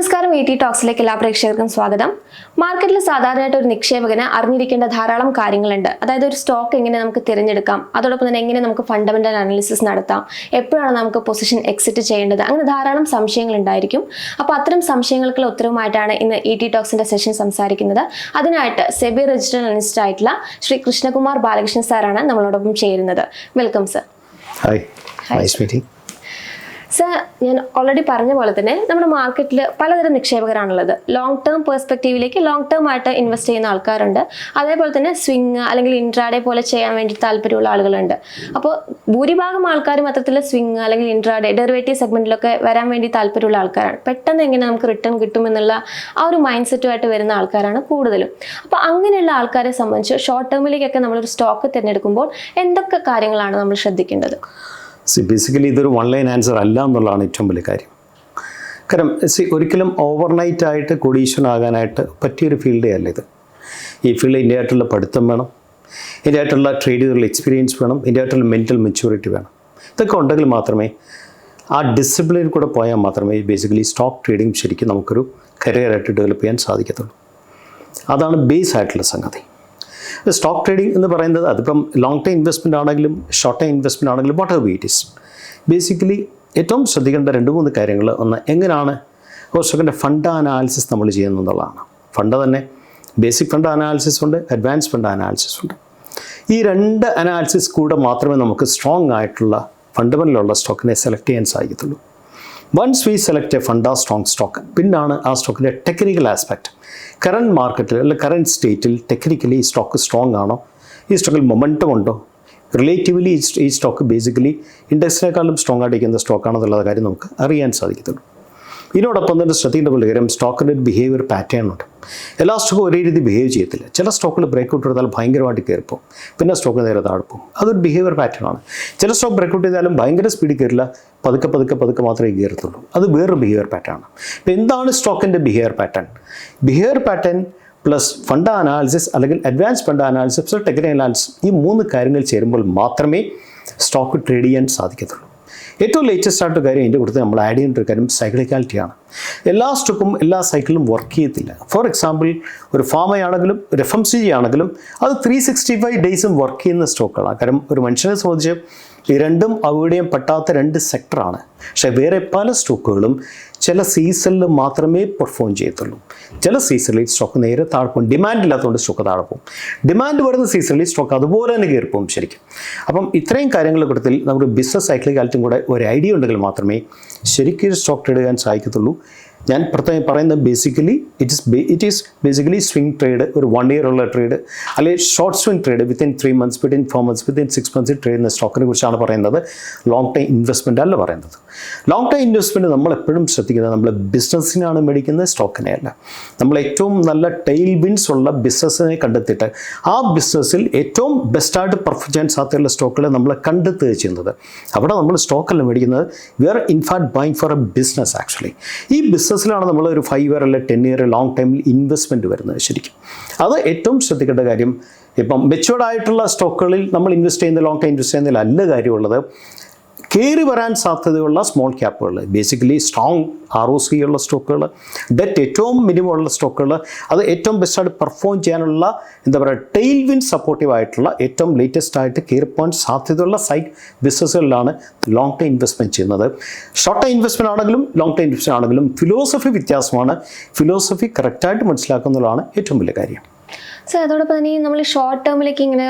നമസ്കാരം E T ടോക്സിലേക്ക് എല്ലാ പ്രേക്ഷകർക്കും സ്വാഗതം. മാർക്കറ്റിൽ സാധാരണയായിട്ട് ഒരു നിക്ഷേപകന് അറിഞ്ഞിരിക്കേണ്ട ധാരാളം കാര്യങ്ങളുണ്ട്. അതായത് ഒരു സ്റ്റോക്ക് എങ്ങനെ നമുക്ക് തിരഞ്ഞെടുക്കാം അതോടൊപ്പം തന്നെ എങ്ങനെ നമുക്ക് ഫണ്ടമെന്റൽ അനാലിസിസ് നടത്താം എപ്പോഴാണ് നമുക്ക് പൊസിഷൻ എക്സിറ്റ് ചെയ്യേണ്ടത് അങ്ങനെ ധാരാളം സംശയങ്ങൾ ഉണ്ടായിരിക്കും. അപ്പോൾ അത്തരം സംശയങ്ങൾക്കുള്ള ഉത്തരവുമായിട്ടാണ് ഇന്ന് ഇ ടി ടോക്സിന്റെ സെഷൻ സംസാരിക്കുന്നത്. അതിനായിട്ട് സെബി രജിസ്റ്റർ അനലിസ്റ്റ് ആയിട്ടുള്ള ശ്രീ കൃഷ്ണകുമാർ ബാലകൃഷ്ണൻ സാറാണ് നമ്മളോടൊപ്പം ചേരുന്നത്. Welcome sir hi hi sir ഞാൻ ഓൾറെഡി പറഞ്ഞ പോലെ തന്നെ നമ്മുടെ മാർക്കറ്റിൽ പലതരം നിക്ഷേപകരാണുള്ളത്. ലോങ് ടേം പെർസ്പെക്റ്റീവിലേക്ക് ലോങ് ടേം ആയിട്ട് ഇൻവെസ്റ്റ് ചെയ്യുന്ന ആൾക്കാരുണ്ട്. അതേപോലെ തന്നെ സ്വിങ് അല്ലെങ്കിൽ ഇൻട്രാഡേ പോലെ ചെയ്യാൻ വേണ്ടി താല്പര്യമുള്ള ആളുകളുണ്ട്. അപ്പോൾ ഭൂരിഭാഗം ആൾക്കാരും അത്തരത്തിൽ സ്വിങ് അല്ലെങ്കിൽ ഇൻട്രാഡേ ഡെറിവേറ്റീവ് സെഗ്മെന്റിലൊക്കെ വരാൻ വേണ്ടി താല്പര്യമുള്ള ആൾക്കാരാണ്. പെട്ടെന്ന് എങ്ങനെ നമുക്ക് റിട്ടേൺ കിട്ടുമെന്നുള്ള ആ ഒരു മൈൻഡ് സെറ്റുമായിട്ട് വരുന്ന ആൾക്കാരാണ് കൂടുതലും. അപ്പോൾ അങ്ങനെയുള്ള ആൾക്കാരെ സംബന്ധിച്ച് ഷോർട്ട് ടേമിലേക്കൊക്കെ നമ്മളൊരു സ്റ്റോക്ക് തിരഞ്ഞെടുക്കുമ്പോൾ എന്തൊക്കെ കാര്യങ്ങളാണ് നമ്മൾ ശ്രദ്ധിക്കേണ്ടത്? സി ബേസിക്കലി ഇതൊരു വൺ ലൈൻ ആൻസർ അല്ല എന്നുള്ളതാണ് ഏറ്റവും വലിയ കാര്യം. കാരണം സി ഒരിക്കലും ഓവർനൈറ്റ് ആയിട്ട് കൊടീശ്വരനാകാനായിട്ട് പറ്റിയൊരു ഫീൽഡേ അല്ല ഇത്. ഈ ഫീൽഡ് ഇതിന്റെ ആയിട്ടുള്ള പഠിത്തം വേണം. ഇതിന്റെ ആയിട്ടുള്ള ട്രേഡ് ചെയ്തുള്ള എക്സ്പീരിയൻസ് വേണം. ഇതിന്റെ ആയിട്ടുള്ള മെന്റൽ മെച്യൂരിറ്റി വേണം. ഇതൊക്കെ ഉണ്ടെങ്കിൽ മാത്രമേ ആ ഡിസിപ്ലിനിൽ കൂടെ പോയാൽ മാത്രമേ ബേസിക്കലി സ്റ്റോക്ക് ട്രേഡിംഗ് ശരിക്കും നമുക്കൊരു കരിയറായിട്ട് ഡെവലപ്പ് ചെയ്യാൻ സാധിക്കത്തുള്ളൂ. അതാണ് ബേസ് ആയിട്ടുള്ള സംഗതി. സ്റ്റോക്ക് ട്രേഡിംഗ് എന്ന് പറയുന്നത് അതിപ്പം ലോങ് ടൈം ഇൻവെസ്റ്റ്മെന്റ് ആണെങ്കിലും ഷോർട്ട് ടൈം ഇൻവെസ്റ്റ്മെന്റ് ആണെങ്കിലും whatever it is basically ഏറ്റവും ശ്രദ്ധിക്കേണ്ട രണ്ട് മൂന്ന് കാര്യങ്ങൾ. ഒന്ന് എങ്ങനെയാണ് ഒരു സ്റ്റോക്കിന്റെ ഫണ്ട് അനാലിസിസ് നമ്മൾ ചെയ്യുന്നതെന്നുള്ളതാണ് ഫണ്ട് തന്നെ ബേസിക് ഫണ്ട് അനാലിസിസ് ഉണ്ട് അഡ്വാൻസ് ഫണ്ട് അനാലിസിസ് ഉണ്ട്. ഈ രണ്ട് അനാലിസിസ് കൂടെ മാത്രമേ നമുക്ക് സ്ട്രോങ് ആയിട്ടുള്ള ഫണ്ടമെന്റലുള്ള സ്റ്റോക്കിനെ സെലക്ട് ചെയ്യാൻ സാധിക്കത്തുള്ളൂ. Once we select a fund ആ സ്ട്രോങ് സ്റ്റോക്ക് പിന്നാണ് ആ സ്റ്റോക്കിന്റെ ടെക്നിക്കൽ ആസ്പെക്റ്റ് കറണ്ട് മാർക്കറ്റിൽ അല്ലെങ്കിൽ കറണ്ട് സ്റ്റേറ്റിൽ ടെക്നിക്കലി ഈ സ്റ്റോക്ക് സ്ട്രോങ് ആണോ? ഈ സ്റ്റോക്കിൽ മൊമെന്റം ഉണ്ടോ? റിലേറ്റീവ്ലി ഈ സ്റ്റോക്ക് ബേസിക്കലി ഇൻഡെക്സിനേക്കാളും സ്ട്രോങ് ആയിട്ടിരിക്കുന്ന സ്റ്റോക്കാണെന്നുള്ള കാര്യം നമുക്ക് അറിയാൻ സാധിക്കത്തുള്ളൂ. ഇതിനോടൊപ്പം തന്നെ ശ്രദ്ധിക്കേണ്ട കാര്യം സ്റ്റോക്കിന്റെ ഒരു ബിഹേവിയർ പാറ്റേൺ ഉണ്ട്. എല്ലാ സ്റ്റോക്കും ഒരേ രീതി ബിഹേവ് ചെയ്യത്തില്ല. ചില സ്റ്റോക്കുകൾ ബ്രേക്ക് ഔട്ട് എടുത്താൽ ഭയങ്കരമായിട്ട് കയറിപ്പോവും പിന്നെ സ്റ്റോക്ക് നേരെ താഴ്പ്പും അതൊരു ബിഹേവിയർ പാറ്റേൺ ആണ്. ചില സ്റ്റോക്ക് ബ്രേക്ക് ഔട്ട് ചെയ്താലും ഭയങ്കര സ്പീഡിൽ കയറില്ല. പതുക്കെ പതുക്കെ പതുക്കെ മാത്രമേ കയറത്തുള്ളൂ. അത് വേറൊരു ബിഹേവിയർ പാറ്റേൺ ആണ്. അപ്പോൾ എന്താണ് സ്റ്റോക്കിന്റെ behaviour pattern behaviour pattern plus fund analysis അല്ലെങ്കിൽ advance fund analysis technical analysis ഈ മൂന്ന് കാര്യങ്ങൾ ചേരുമ്പോൾ മാത്രമേ സ്റ്റോക്ക് ട്രേഡ് ചെയ്യാൻ സാധിക്കത്തുള്ളൂ. ഏറ്റവും ലേറ്റസ്റ്റ് ആയിട്ട് കാര്യം എന്റെ കൂടുതൽ നമ്മൾ ആഡ് ചെയ്യേണ്ട ഒരു കാര്യം സൈക്ലിക്കാലിറ്റിയാണ് എല്ലാ സ്റ്റോക്കും എല്ലാ സൈക്കിളും വർക്ക് ചെയ്യത്തില്ല. ഫോർ എക്സാമ്പിൾ ഒരു ഫാമയാണെങ്കിലും ഒരു എഫ് എം സി ജി ആണെങ്കിലും അത് ത്രീ സിക്സ്റ്റി ഫൈവ് ഡേയ്സും വർക്ക് ചെയ്യുന്ന സ്റ്റോക്കുകളാണ് കാരണം ഒരു മനുഷ്യനെ സംബന്ധിച്ച് ഈ രണ്ടും അവിടെയും പെട്ടാത്ത രണ്ട് സെക്ടറാണ് പക്ഷേ വേറെ പല സ്റ്റോക്കുകളും ചില സീസണിൽ മാത്രമേ പെർഫോം ചെയ്യത്തുള്ളൂ. ചില സീസണിൽ സ്റ്റോക്ക് നേരെ താഴ്പോകും ഡിമാൻഡ് ഇല്ലാത്തതുകൊണ്ട് സ്റ്റോക്ക് താഴെ പോകും. ഡിമാൻഡ് വരുന്ന സീസണിൽ സ്റ്റോക്ക് അതുപോലെ തന്നെ കയറിപ്പോവും ശരിക്കും. അപ്പം ഇത്രയും കാര്യങ്ങളുടെ കൂട്ടത്തിൽ നമുക്ക് ബിസിനസ് സൈക്കിളിക്കാലത്തും കൂടെ ഒരു ഐഡിയ ഉണ്ടെങ്കിൽ മാത്രമേ ശരിക്കും സ്റ്റോക്ക് ട്രേഡ് ചെയ്യാൻ സാധിക്കത്തുള്ളൂ. ഞാൻ പ്രത്യേകം പറയുന്നത് basically it is it is basically swing trade ഒരു വൺ ഇയർ ഉള്ള ട്രേഡ് അല്ലെങ്കിൽ short swing trade within three months within four months within six months trade ചെയ്യുന്ന സ്റ്റോക്കിനെ കുറിച്ചാണ് പറയുന്നത്. ലോങ് ടൈം ഇൻവെസ്റ്റ്മെന്റ് അല്ല പറയുന്നത്. ലോങ് ടൈം ഇൻവെസ്റ്റ്മെന്റ് നമ്മൾ എപ്പോഴും ശ്രദ്ധിക്കുന്നത് നമ്മൾ ബിസിനസ്സിനാണ് മേടിക്കുന്നത് സ്റ്റോക്കിനെ അല്ല. നമ്മൾ ഏറ്റവും നല്ല ടൈൽ വിൻസ് ഉള്ള ബിസിനസ്സിനെ കണ്ടെത്തിയിട്ട് ആ ബിസിനസ്സിൽ ഏറ്റവും ബെസ്റ്റായിട്ട് പെർഫോം ചെയ്യാൻ സാധ്യതയുള്ള സ്റ്റോക്കുകളെ നമ്മൾ കണ്ടെത്തുക ചെയ്യുന്നത്. അവിടെ നമ്മൾ സ്റ്റോക്കല്ല മേടിക്കുന്നത്. We are in fact buying for a business actually ഈ ബിസിനസ്സിലാണ് നമ്മൾ ഒരു ഫൈവ് ഇയർ അല്ലെ ടെൻ ഇയർ ലോങ് ടൈമിൽ ഇൻവെസ്റ്റ്മെന്റ് വരുന്നത് ശരിക്കും. അത് ഏറ്റവും ശ്രദ്ധിക്കേണ്ട കാര്യം ഇപ്പം മെച്ചുവേർഡ് ആയിട്ടുള്ള സ്റ്റോക്കുകളിൽ നമ്മൾ ഇൻവെസ്റ്റ് ചെയ്യുന്ന ലോങ് ടൈം ഇൻവെസ്റ്റ് ചെയ്യുന്നതിൽ അല്ല കാര്യമുള്ളത്. കയറി വരാൻ സാധ്യതയുള്ള small ക്യാപ്പുകൾ basically strong R O C ഉള്ള സ്റ്റോക്കുകൾ ഡെറ്റ് ഏറ്റവും മിനിമം ഉള്ള സ്റ്റോക്കുകൾ അത് ഏറ്റവും ബെസ്റ്റായിട്ട് പെർഫോം ചെയ്യാനുള്ള എന്താ പറയുക ടെയിൽ വിൻ സപ്പോർട്ടീവ് ആയിട്ടുള്ള ഏറ്റവും ലേറ്റസ്റ്റ് ആയിട്ട് കയറി പോകാൻ സാധ്യതയുള്ള സൈറ്റ് ബിസിനസ്സുകളിലാണ് ലോങ് ടൈം ഇൻവെസ്റ്റ്മെന്റ് ചെയ്യുന്നത്. ഷോർട്ട് ടൈം ഇൻവെസ്റ്റ്മെന്റ് ആണെങ്കിലും ലോങ് ടൈം ഇൻവെസ്റ്റ്മെന്റ് ആണെങ്കിലും ഫിലോസഫി വ്യത്യാസമാണ്. ഫിലോസഫി കറക്റ്റായിട്ട് മനസ്സിലാക്കുന്നതാണ് ഏറ്റവും വലിയ കാര്യം. സർ അതോടൊപ്പം തന്നെ നമ്മൾ ഷോർട്ട് ടേമിലേക്ക് ഇങ്ങനെ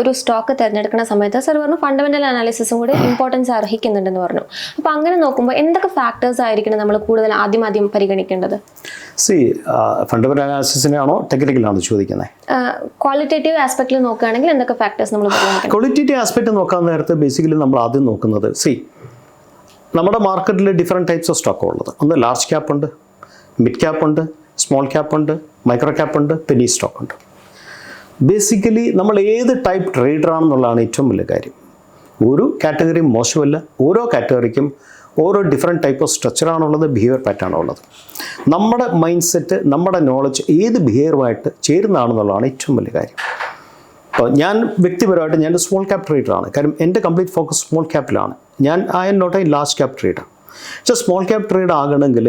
ഒരു സ്റ്റോക്ക് തിരഞ്ഞെടുക്കുന്ന സമയത്ത് സർ പറഞ്ഞു ഫണ്ടമെന്റൽ അനാലിസിസും കൂടി ഇമ്പോർട്ടൻസ് അർഹിക്കുന്നുണ്ടെന്ന് പറഞ്ഞു. അപ്പോൾ അങ്ങനെ നോക്കുമ്പോൾ എന്തൊക്കെ ഫാക്ടേഴ്സ് ആയിരിക്കണം നമ്മൾ കൂടുതൽ ആദ്യം ആദ്യം പരിഗണിക്കേണ്ടത്? സി ഫണ്ടമെന്റൽ അനാലിസിസിനാണോ ടെക്നിക്കലാണോ ചോദിക്കുന്നത് ക്വാളിറ്റേറ്റീവ് ആസ്പെക്റ്റിൽ നോക്കുകയാണെങ്കിൽ എന്തൊക്കെ ഫാക്ടേഴ്സ് നമ്മൾ ക്വാളിറ്റേറ്റീവ് ആസ്പെക്ട് നോക്കാൻ നേരത്തെ ബേസിക്കലി നമ്മൾ ആദ്യം നോക്കുന്നത് സി നമ്മുടെ മാർക്കറ്റിൽ ഡിഫറെന്റ് ടൈപ്സ് ഓഫ് സ്റ്റോക്ക് ഉള്ളത്. ഒന്ന് ലാർജ് ക്യാപ്പ് ഉണ്ട് മിഡ് ക്യാപ്പ് ഉണ്ട് സ്മോൾ ക്യാപ്പ് ഉണ്ട് മൈക്രോ ക്യാപ്പ് ഉണ്ട് പെനി സ്റ്റോക്ക് ഉണ്ട്. ബേസിക്കലി നമ്മൾ ഏത് ടൈപ്പ് ട്രേഡർ ആണെന്നുള്ളതാണ് ഏറ്റവും വലിയ കാര്യം. ഒരു കാറ്റഗറിയും മോശമല്ല. ഓരോ കാറ്റഗറിക്കും ഓരോ ഡിഫറെന്റ് ടൈപ്പ് ഓഫ് സ്ട്രക്ചറാണുള്ളത് ബിഹേവിയർ പാറ്റേൺ ഉള്ളത് നമ്മുടെ മൈൻഡ് സെറ്റ് നമ്മുടെ നോളജ് ഏത് ബിഹേവിയറുമായിട്ട് ചേരുന്നതാണെന്നുള്ളതാണ് ഏറ്റവും വലിയ കാര്യം. അപ്പോൾ ഞാൻ വ്യക്തിപരമായിട്ട് ഞാൻ സ്മോൾ ക്യാപ് ട്രേഡറാണ് കാരണം എന്റെ കംപ്ലീറ്റ് ഫോക്കസ് സ്മോൾ ക്യാപ്പിലാണ് ഞാൻ I'm not a large cap trader പക്ഷേ സ്മോൾ ക്യാപ് ട്രേഡ് ആകണമെങ്കിൽ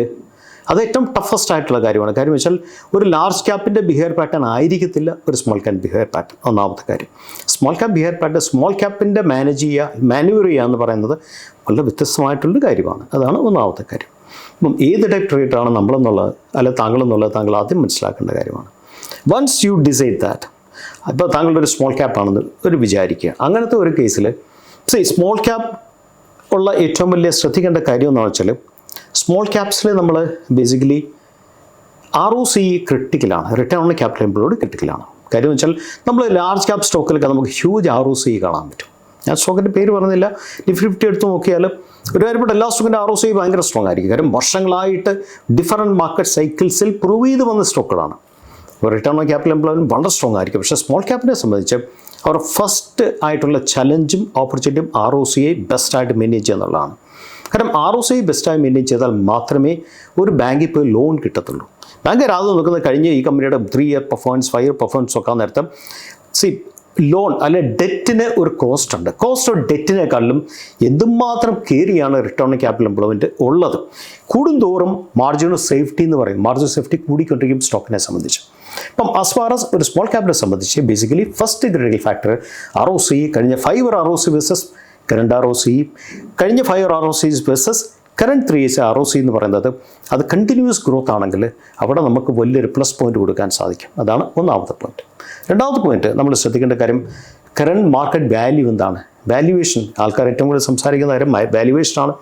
അത് ഏറ്റവും ടഫസ്റ്റ് ആയിട്ടുള്ള കാര്യമാണ്. കാര്യം വെച്ചാൽ ഒരു ലാർജ് ക്യാപ്പിന്റെ ബിഹേവിയർ പാറ്റേൺ ആയിരിക്കത്തില്ല ഒരു സ്മോൾ ക്യാപ്പ് ബിഹേവിയർ പാറ്റേൺ ഒന്നാമത്തെ കാര്യം. Small cap behaviour pattern small ക്യാപ്പിന്റെ manage ചെയ്യുക മാനുവർ ചെയ്യുക എന്ന് പറയുന്നത് വളരെ വ്യത്യസ്തമായിട്ടുള്ള കാര്യമാണ്. അതാണ് ഒന്നാമത്തെ കാര്യം. അപ്പം ഏത് ടൈപ്പ് ട്രേഡറാണ് നമ്മളെന്നുള്ളത് അല്ല താങ്കളെന്നുള്ളത് താങ്കൾ ആദ്യം മനസ്സിലാക്കേണ്ട കാര്യമാണ്. വൺസ് യു ഡിസൈഡ് ദാറ്റ് അപ്പോൾ താങ്കളുടെ ഒരു സ്മോൾ ക്യാപ്പ് ആണെന്ന് ഒരു വിചാരിക്കുക. അങ്ങനത്തെ ഒരു കേസിൽ സി സ്മോൾ ക്യാപ്പ് ഉള്ള ഏറ്റവും വലിയ ശ്രദ്ധിക്കേണ്ട കാര്യം എന്ന് വെച്ചാൽ സ്മോൾ ക്യാപ്സിൽ നമ്മൾ ബേസിക്കലി ആർ ഒ സി ക്രിട്ടിക്കലാണ് റിട്ടേൺ ഓൺ ക്യാപിറ്റൽ എംപ്ലോയ്ഡ് ക്രിട്ടിക്കലാണ് കാര്യം വെച്ചാൽ നമ്മൾ ലാർജ് ക്യാപ് സ്റ്റോക്കിലൊക്കെ നമുക്ക് ഹ്യൂജ് ആർ ഒ സി കാണാൻ പറ്റും. ഞാൻ സ്റ്റോക്കിന്റെ പേര് പറഞ്ഞില്ല. നിഫ്റ്റി ഫിഫ്റ്റി എടുത്ത് നോക്കിയാൽ ഒരു കാര്യപ്പെട്ട എല്ലാ സ്റ്റോക്കിന്റെ ആർ ഒ സി ഭയങ്കര സ്ട്രോങ് ആയിരിക്കും. കാര്യം വർഷങ്ങളായിട്ട് ഡിഫറന്റ് മാർക്കറ്റ് സൈക്കിൾസിൽ പ്രൂവ് ചെയ്ത് വന്ന സ്റ്റോക്കുകളാണ് അപ്പോൾ റിട്ടേൺ ഓൺ ക്യാപിറ്റൽ എംപ്ലോയ്മെന്റ് വളരെ സ്ട്രോങ് ആയിരിക്കും. പക്ഷേ സ്മോൾ ക്യാപിനെ സംബന്ധിച്ച് അവർ ഫസ്റ്റ് ആയിട്ടുള്ള ചലഞ്ചും ഓപ്പർച്യൂണിറ്റിയും ആർ ഒ സിയെ ബെസ്റ്റായിട്ട് മെയിന്റെയിൻ ചെയ്യുക കാരണം ആർ ഒ സി ബെസ്റ്റായി മെയിന്റെയിൻ ചെയ്താൽ മാത്രമേ ഒരു ബാങ്കിൽ പോയി ലോൺ കിട്ടത്തുള്ളൂ. ബാങ്ക് രാത് നോക്കുന്നത് കഴിഞ്ഞ ഈ കമ്പനിയുടെ three year performance five year performance ഒക്കെ നേരത്തെ സി ലോൺ അല്ലെ ഡെറ്റിന് ഒരു കോസ്റ്റ് ഉണ്ട്. കോസ്റ്റ് ഓഫ് ഡെറ്റിനെക്കാളും എന്തുമാത്രം കയറിയാണ് റിട്ടേൺ ഓൺ ക്യാപിറ്റൽ എംപ്ലോയ്മെന്റ് ഉള്ളത്? കൂടുന്തോറും മാർജിൻ ഓഫ് സേഫ്റ്റി എന്ന് പറയും. മാർജിൻ ഓഫ് സേഫ്റ്റി കൂടിക്കൊണ്ടിരിക്കും സ്റ്റോക്കിനെ സംബന്ധിച്ച്. അപ്പം ആസ് ഫാർ as ഒരു സ്മോൾ ക്യാപിറ്റലെ സംബന്ധിച്ച് basically first critical factor R O C കഴിഞ്ഞ five R O C versus current R O C കഴിഞ്ഞ five R O C versus current three S R O C എന്ന് പറയുന്നത് അത് continuous growth ആണെങ്കിൽ അവിടെ നമുക്ക് വലിയൊരു പ്ലസ് പോയിന്റ് കൊടുക്കാൻ സാധിക്കും. അതാണ് ഒന്നാമത്തെ പോയിന്റ് രണ്ടാമത്തെ പോയിന്റ് നമ്മൾ ശ്രദ്ധിക്കേണ്ട കാര്യം കറണ്ട് മാർക്കറ്റ് വാല്യൂ എന്താണ്? വാല്യുവേഷൻ ആൾക്കാർ ഏറ്റവും കൂടുതൽ സംസാരിക്കുന്ന കാര്യം വാല്യുവേഷനാണ്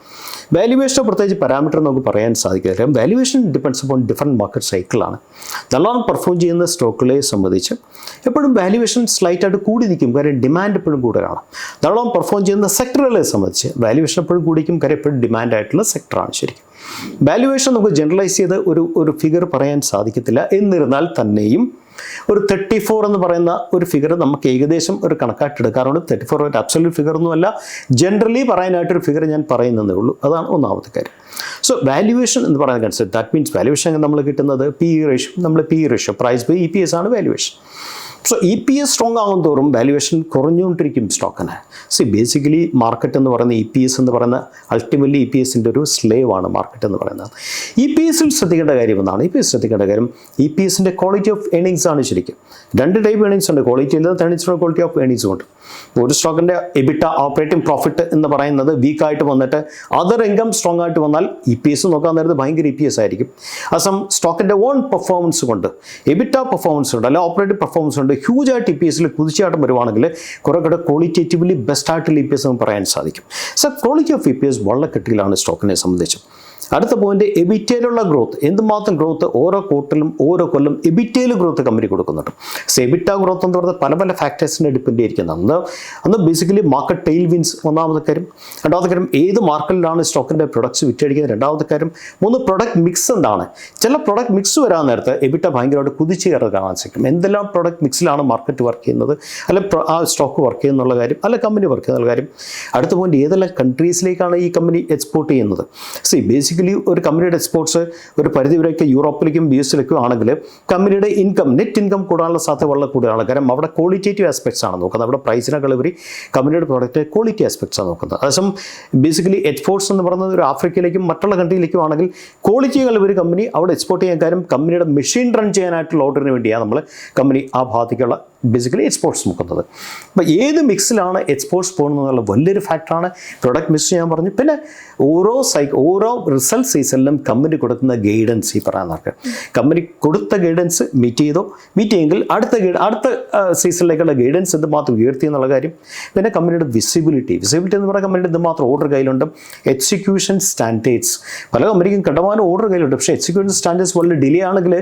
വാല്യുവേഷനെ പ്രത്യേകിച്ച് പാരാമീറ്റർ നമുക്ക് പറയാൻ സാധിക്കില്ല. കാര്യം valuation depends upon different market സൈക്കിളാണ് നല്ലോണം പെർഫോം ചെയ്യുന്ന സ്റ്റോക്കുകളെ സംബന്ധിച്ച് എപ്പോഴും വാല്യുവേഷൻ സ്ലൈറ്റായിട്ട് കൂടി നിൽക്കും. കാര്യം ഡിമാൻഡ് എപ്പോഴും കൂടുതലാണ്. നല്ലോണം പെർഫോം ചെയ്യുന്ന സെക്ടറുകളെ സംബന്ധിച്ച് വാല്യുവേഷൻ എപ്പോഴും കൂടിക്കും കാര്യം എപ്പോഴും ഡിമാൻഡ് ആയിട്ടുള്ള സെക്ടറാണ് ശരിക്കും. വാല്യുവേഷൻ നമുക്ക് ജനറലൈസ് ചെയ്ത് ഒരു ഒരു ഫിഗർ പറയാൻ സാധിക്കത്തില്ല. എന്നിരുന്നാൽ തന്നെയും ഒരു തേർട്ടി ഫോർ എന്ന് പറയുന്ന ഒരു ഫിഗർ നമുക്ക് ഏകദേശം ഒരു കണക്കായിട്ട് എടുക്കാറുണ്ട് തേർട്ടി ഫോർ ഒരു അബ്സല്യൂട്ട് ഫിഗർ ഒന്നുമല്ല ജനറലി പറയാനായിട്ടൊരു ഫിഗർ ഞാൻ പറയുന്നതേ ഉള്ളൂ. അതാണ് ഒന്നാമത്തെ കാര്യം. സോ വാല്യുവേഷൻ എന്ന് പറയുന്ന കൺസെപ്റ്റ് ദാറ്റ് മീൻസ് വാല്യുവേഷൻ നമ്മൾ കിട്ടുന്നത്? പി ഇ റേഷ്യോ നമ്മൾ P E ratio price by E P S ആണ് valuation so E P S strong ആകും തോറും വാല്യുവേഷൻ കുറഞ്ഞുകൊണ്ടിരിക്കും സ്റ്റോക്കിന് സി ബേസിക്കലി മാർക്കറ്റ് എന്ന് പറയുന്ന ഇ പി എസ് എന്ന് പറയുന്ന അൾട്ടിമേറ്റ്ലി ഇ പി എസിന്റെ ഒരു സ്ലേവ് ആണ് മാർക്കറ്റ് എന്ന് പറയുന്നത്. ഇ പി എസിൽ ശ്രദ്ധിക്കേണ്ട കാര്യം എന്നാണ് ഇ പി എസ് ശ്രദ്ധിക്കേണ്ട കാര്യം ഇ പി എസിന്റെ ക്വാളിറ്റി ഓഫ് ഏണിങ്സ് ആണ് ശരിക്കും. രണ്ട് ടൈപ്പ് ഏണിങ്സ് ഉണ്ട്. ക്വാളിറ്റി ഇല്ലാത്ത ഏണിങ്സ് ക്വാളിറ്റി ഓഫ് ഏണിങ്സ് ഉണ്ട്. ഒരു സ്റ്റോക്കിന്റെ എബിറ്റ ഓപ്പറേറ്റിംഗ് പ്രോഫിറ്റ് എന്ന് പറയുന്നത് വീക്കായിട്ട് വന്നിട്ട് അതർ ഇൻകം സ്ട്രോങ് ആയിട്ട് വന്നാൽ ഇ പി എസ് നോക്കാൻ നേരത്ത് ഭയങ്കര ഇ പി എസ് ആയിരിക്കും. അസം സ്റ്റോക്കിന്റെ ഓൺ പെർഫോമൻസ് കൊണ്ട് എബിറ്റ പെർഫോമൻസ് ഉണ്ട് അല്ലെങ്കിൽ ഓപ്പറേറ്റിംഗ് പെർഫോമൻസ് ഉണ്ട് ഹ്യൂജ് ആയിട്ട് ഇ പി എസിൽ കുതിച്ചാട്ടം വരുവാണെങ്കിൽ കുറേ കൂടെ ക്വാളിറ്റേറ്റീവ്ലി ബെസ്റ്റ് ആയിട്ടുള്ള ഇ പി എസ് നമുക്ക് പറയാൻ സാധിക്കും. Sir quality of E P S വളരെ കിട്ടിയിലാണ് സ്റ്റോക്കിനെ സംബന്ധിച്ച്. അടുത്ത പോയിന്റ് എബിറ്റയിലുള്ള ഗ്രോത്ത് എന്തുമാത്രം ഗ്രോത്ത് ഓരോ കൂട്ടലും ഓരോ കൊല്ലം എബിറ്റയിൽ ഗ്രോത്ത് കമ്പനി കൊടുക്കുന്നുണ്ട്. സോ എബിറ്റ ഗ്രോത്ത് എന്ന് പറയുന്നത് പല പല ഫാക്ടേഴ്സിനെ ഡിപ്പെൻഡ് ചെയ്തിരിക്കുന്നത് അന്ന് അന്ന് ബേസിക്കലി മാർക്കറ്റ് ടെയിൽ വിൻസ് ഒന്നാമത്തെ കാര്യം. രണ്ടാമത്തെ കാര്യം ഏത് മാർക്കറ്റിലാണ് സ്റ്റോക്കിന്റെ പ്രൊഡക്ട്സ് വിറ്റഴിക്കുന്നത്? രണ്ടാമത്തെ കാര്യം മൂന്ന് പ്രൊഡക്റ്റ് മിക്സ് എന്താണ്? ചില പ്രൊഡക്റ്റ് മിക്സ് വരാൻ നേരത്തെ എബിറ്റ ഭയങ്കരമായിട്ട് കുതിച്ചു കയറി കാണാൻ സാധിക്കും. എന്തെല്ലാം പ്രൊഡക്റ്റ് മിക്സിലാണ് മാർക്കറ്റ് വർക്ക് ചെയ്യുന്നത്? അല്ല ആ സ്റ്റോക്ക് വർക്ക് ചെയ്യുന്നുള്ള കാര്യം അല്ല കമ്പനി വർക്ക് ചെയ്യുന്നുള്ള കാര്യം. അടുത്ത പോയിന്റ് ഏതെല്ലാം കൺട്രീസിലേക്കാണ് ഈ കമ്പനി എക്സ്പോർട്ട് ചെയ്യുന്നത്? സി ബേസിക്കലി ഒരു കമ്പനിയുടെ എക്സ്പോർട്സ് ഒരു പരിധിവരെയൊക്കെ യൂറോപ്പിലേക്കും ബി എസിലേക്കും ആണെങ്കിൽ കമ്പനിയുടെ ഇൻകം നെറ്റ് ഇൻകം കൂടാനുള്ള സാധ്യത വളരെ കൂടുതലാണ് കാരണം അവിടെ ക്വാളിറ്റേറ്റീവ് ആസ്പെക്ട്സ് ആണ് നോക്കുന്നത്. അവിടെ പ്രൈസിനേക്കാൾ ഉപരി കമ്പനിയുടെ പ്രോഡക്റ്റ് ക്വാളിറ്റി ആസ്പെക്ട്സ് ആണ് നോക്കുന്നത്. അതേസം ബേസിക്കലി എക്സ്പോർട്സ് എന്ന് പറയുന്നത് ഒരു ആഫ്രിക്കയിലേക്കും മറ്റുള്ള കൺട്രിയിലേക്കും ആണെങ്കിൽ ക്വാളിറ്റികൾ ഒരു കമ്പനി അവിടെ എക്സ്പോർട്ട് ചെയ്യാൻ കാര്യം കമ്പനിയുടെ മെഷീൻ റൺ ചെയ്യാനായിട്ടുള്ള ഓർഡറിന് വേണ്ടിയാണ് നമ്മൾ കമ്പനി ആ ഭാഗത്തേക്കുള്ള ബേസിക്കലി എക്സ്പോർട്സ് നോക്കുന്നത് അപ്പോൾ ഏത് മിക്സിലാണ് എക്സ്പോർട്സ് പോകുന്നത് എന്നുള്ള വലിയൊരു ഫാക്ടറാണ് പ്രൊഡക്റ്റ് മിസ് ചെയ്യാൻ പറഞ്ഞു. പിന്നെ ഓരോ സൈ ഓരോ റിസൾട്ട് സീസണിലും കമ്പനി കൊടുക്കുന്ന ഗൈഡൻസ് ഈ പറയുന്നവർക്ക് കമ്പനി കൊടുത്ത ഗൈഡൻസ് മീറ്റ് ചെയ്തോ. മീറ്റ് ചെയ്യെങ്കിൽ അടുത്ത ഗൈഡ് അടുത്ത സീസണിലേക്കുള്ള ഗൈഡൻസ് എന്തുമാത്രം ഉയർത്തി എന്നുള്ള കാര്യം. പിന്നെ കമ്പനിയുടെ വിസിബിലിറ്റി വിസിബിലിറ്റി എന്ന് പറയുന്ന കമ്പനിയുടെ എന്തുമാത്രം ഓർഡർ കയ്യിലുണ്ട്? എക്സിക്യൂഷൻ സ്റ്റാൻഡേർഡ്സ് പല കമ്പനിക്കും കണ്ടമാനം ഓർഡർ കയ്യിലുണ്ട്. പക്ഷേ എക്സിക്യൂഷൻ സ്റ്റാൻഡേർഡ്സ് വളരെ ഡിലേ ആണെങ്കിൽ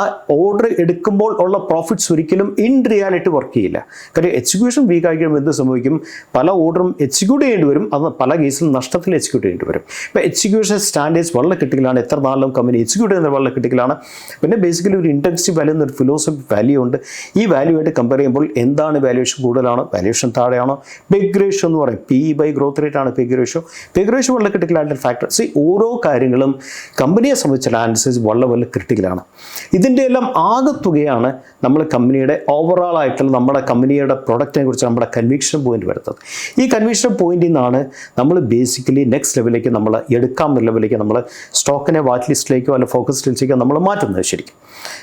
ആ ഓർഡർ എടുക്കുമ്പോൾ ഉള്ള പ്രോഫിറ്റ്സ് ഒരിക്കലും ഇൻ റിയാലിറ്റി വർക്ക് ചെയ്യില്ല. കാര്യം എക്സിക്യൂഷൻ വീക്ക് ആയി കഴിയുമ്പോൾ എന്ത് സംഭവിക്കും? പല ഓർഡറും എക്സിക്യൂട്ട് ചെയ്യേണ്ടി വരും. അത് പല കേസിലും നഷ്ടത്തിൽ എക്സിക്യൂട്ട് ചെയ്യേണ്ടി വരും. ഇപ്പോൾ എക്സിക്യൂഷൻ സ്റ്റാൻഡേർഡ്സ് വളരെ ക്രിട്ടിക്കലാണ് എത്ര നാളിലും കമ്പനി എക്സിക്യൂട്ട് ചെയ്യുന്നത് വളരെ ക്രിട്ടിക്കലാണ് പിന്നെ ബേസിക്കലി ഒരു ഇന്റൻസീവ് വാല്യൂ എന്നൊരു ഫിലോസഫി വാല്യൂ ഉണ്ട്. ഈ വാല്യൂ ആയിട്ട് കമ്പയർ ചെയ്യുമ്പോൾ എന്താണ് വാല്യൂഷൻ കൂടുതലാണ്? വാല്യൂഷൻ താഴെയാണോ? പെഗ് റേഷ്യോ എന്ന് പറയും. പി ബൈ ഗ്രോത്ത് റേറ്റ് ആണ് പെഗ് റേഷ്യോ പെഗ് റേഷ്യോ വളരെ ക്രിട്ടിക്കലായിട്ടുള്ള ഫാക്ടർ സി ഓരോ കാര്യങ്ങളും കമ്പനിയെ സംബന്ധിച്ചുള്ള ആൻസേഴ്സ് വളരെ വളരെ ക്രിട്ടിക്കലാണ് ഇതിന്റെ എല്ലാം ആകത്തുകയാണ് നമ്മൾ കമ്പനിയുടെ ഓവറോൾ നാളായിട്ടുള്ള നമ്മുടെ കമ്പനിയുടെ പ്രൊഡക്റ്റിനെ കുറിച്ച് നമ്മുടെ കൺവിക്ഷൻ പോയിന്റ് വരുന്നത് ഈ കൺവിക്ഷൻ പോയിന്റിൽ നിന്നാണ് നമ്മൾ ബേസിക്കലി നെക്സ്റ്റ് ലെവലിലേക്ക് നമ്മൾ എടുക്കാം ലെവലിലേക്ക് നമ്മൾ സ്റ്റോക്കിനെ വാച്ച് ലിസ്റ്റിലേക്കോ അല്ലെങ്കിൽ ഫോക്കസ് ലിസ്റ്റിലേക്കോ നമ്മൾ മാറ്റുന്നത് ശരിക്കും.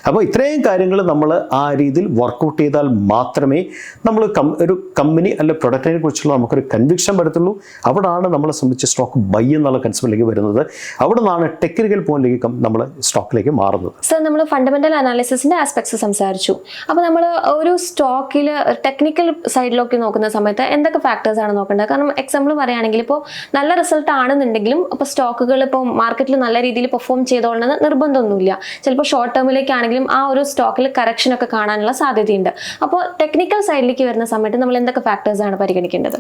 അപ്പോൾ ഇത്രയും കാര്യങ്ങൾ നമ്മൾ ആ രീതിയിൽ വർക്കൗട്ട് ചെയ്താൽ മാത്രമേ നമ്മൾ ഒരു കമ്പനി അല്ലെങ്കിൽ പ്രൊഡക്റ്റിനെ കുറിച്ചുള്ള നമുക്കൊരു കൺവിക്ഷൻ വരത്തുള്ളൂ. അവിടാണ് നമ്മളെ സംബന്ധിച്ച് സ്റ്റോക്ക് ബൈ എന്നുള്ള കൺസെപ്റ്റിലേക്ക് വരുന്നത്. അവിടെ നിന്നാണ് ടെക്നിക്കൽ പോയിന്റിലേക്ക് നമ്മൾ സ്റ്റോക്കിലേക്ക് മാറുന്നത്. സർ നമ്മൾ ഫണ്ടമെന്റൽ അനാലിസിസിന്റെ ആസ്പെക്ട്സ് സംസാരിച്ചു. അപ്പോൾ നമ്മൾ ഒരു സ്റ്റോക്കിൽ ടെക്നിക്കൽ സൈഡിലൊക്കെ നോക്കുന്ന സമയത്ത് എന്തൊക്കെ ഫാക്ടേഴ്സ് ആണ് നോക്കേണ്ടത്? കാരണം എക്സാമ്പിൾ പറയുകയാണെങ്കിൽ ഇപ്പോൾ നല്ല റിസൾട്ട് ആണെന്നുണ്ടെങ്കിലും ഇപ്പോൾ സ്റ്റോക്കുകൾ ഇപ്പോൾ മാർക്കറ്റിൽ നല്ല രീതിയിൽ പെർഫോം ചെയ്തോളണമെന്ന് നിർബന്ധമൊന്നുമില്ല. ചിലപ്പോൾ ഷോർട്ട് ടേമിലേക്കാണെങ്കിലും ആ ഒരു സ്റ്റോക്കിൽ കറക്ഷനൊക്കെ കാണാനുള്ള സാധ്യതയുണ്ട്. അപ്പോൾ ടെക്നിക്കൽ സൈഡിലേക്ക് വരുന്ന സമയത്ത് നമ്മൾ എന്തൊക്കെ ഫാക്ടേഴ്സ് ആണ് പരിഗണിക്കേണ്ടത്?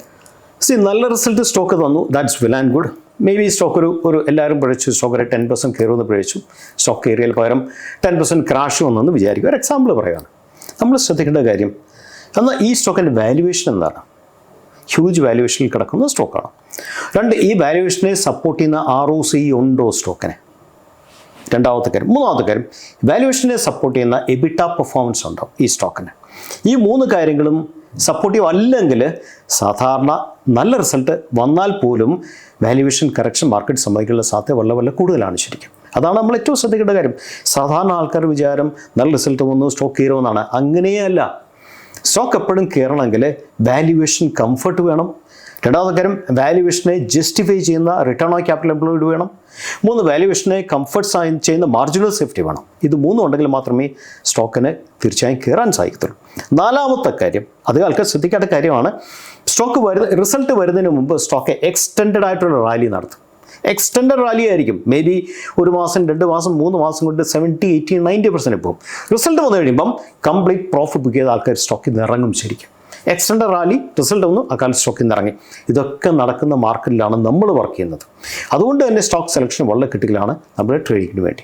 സി നല്ല റിസൾട്ട് സ്റ്റോക്ക് തന്നു. That's well and good maybe stock ഒരു ഒരു എല്ലാവരും പിഴച്ചു സ്റ്റോക്ക് ഒരു ടെൻ പെർസെന്റ് കയറുമെന്ന് പിഴച്ചു സ്റ്റോക്ക് കയറിയാൽ പകരം ടെൻ പെർസെന്റ് ക്രാഷ് വന്നെന്ന് വിചാരിക്കും. ഒരു എക്സാമ്പിൾ പറയുകയാണ്. നമ്മൾ ശ്രദ്ധിക്കേണ്ട കാര്യം എന്നാൽ ഈ സ്റ്റോക്കിന്റെ വാല്യുവേഷൻ എന്താണ്? ഹ്യൂജ് വാല്യുവേഷനിൽ കിടക്കുന്ന സ്റ്റോക്കാണ് രണ്ട് ഈ വാല്യുവേഷനെ സപ്പോർട്ട് ചെയ്യുന്ന ആർ ഒ സി ഉണ്ടോ സ്റ്റോക്കിനെ രണ്ടാമത്തെ കാര്യം. മൂന്നാമത്തെ കാര്യം വാല്യുവേഷനെ സപ്പോർട്ട് ചെയ്യുന്ന എബിട്ട പെർഫോമൻസ് ഉണ്ടോ ഈ സ്റ്റോക്കിന് ഈ മൂന്ന് കാര്യങ്ങളും സപ്പോർട്ടീവ് അല്ലെങ്കിൽ സാധാരണ നല്ല റിസൾട്ട് വന്നാൽ പോലും വാല്യുവേഷൻ കറക്ഷൻ മാർക്കറ്റ് സംഭവിക്കാനുള്ള സാധ്യത വളരെ വളരെ കൂടുതലാണ് ശരിക്കും. അതാണ് നമ്മൾ ഏറ്റവും ശ്രദ്ധിക്കേണ്ട കാര്യം. സാധാരണ ആൾക്കാർ വിചാരം നല്ല റിസൾട്ട് വന്നു സ്റ്റോക്ക് കയറുമെന്നാണ് അങ്ങനെയല്ല. സ്റ്റോക്ക് എപ്പോഴും കയറണമെങ്കിൽ വാല്യുവേഷൻ കംഫർട്ട് വേണം. രണ്ടാമത്തെ കാര്യം വാല്യുവേഷനെ ജസ്റ്റിഫൈ ചെയ്യുന്ന റിട്ടേൺ ഓൺ ക്യാപിറ്റൽ എംപ്ലോയിഡ് വേണം. മൂന്ന് വാല്യുവേഷനെ കംഫർട്ട് സൈൻ ചെയ്യുന്ന മാർജിനൽ സേഫ്റ്റി വേണം. ഇത് മൂന്നും ഉണ്ടെങ്കിൽ മാത്രമേ സ്റ്റോക്കിന് തീർച്ചയായും കയറാൻ സാധിക്കത്തുള്ളൂ. നാലാമത്തെ കാര്യം അധികം ആൾക്കാർ ശ്രദ്ധിക്കേണ്ട കാര്യമാണ്. സ്റ്റോക്ക് വരുന്ന റിസൾട്ട് വരുന്നതിന് മുമ്പ് സ്റ്റോക്ക് എക്സ്റ്റെൻഡ് ആയിട്ടുള്ള റാലി നടത്തും. എക്സ്റ്റെൻഡഡ് റാലി ആയിരിക്കും. മേ ബി ഒരു മാസം രണ്ട് മാസം മൂന്ന് മാസം കൊണ്ട് സെവന്റി എയ്റ്റി നയന്റി പെർസെന്റ് പോകും. റിസൾട്ട് വന്നു കഴിയുമ്പം കംപ്ലീറ്റ് പ്രോഫിറ്റ് ബുക്ക് ചെയ്ത ആൾക്കാർ സ്റ്റോക്കിൽ നിന്ന് ഇറങ്ങും ശരിക്കും. എക്സ്റ്റൻഡ് റാലി റിസൾട്ട് വന്നു അക്കാലത്ത് സ്റ്റോക്കിൽ നിന്ന് ഇറങ്ങി. ഇതൊക്കെ നടക്കുന്ന മാർക്കറ്റിലാണ് നമ്മൾ വർക്ക് ചെയ്യുന്നത്. അതുകൊണ്ട് തന്നെ സ്റ്റോക്ക് സെലക്ഷൻ വളരെ ക്രിട്ടിക്കലാണ് നമ്മുടെ ട്രേഡിങ്ങിന് വേണ്ടി.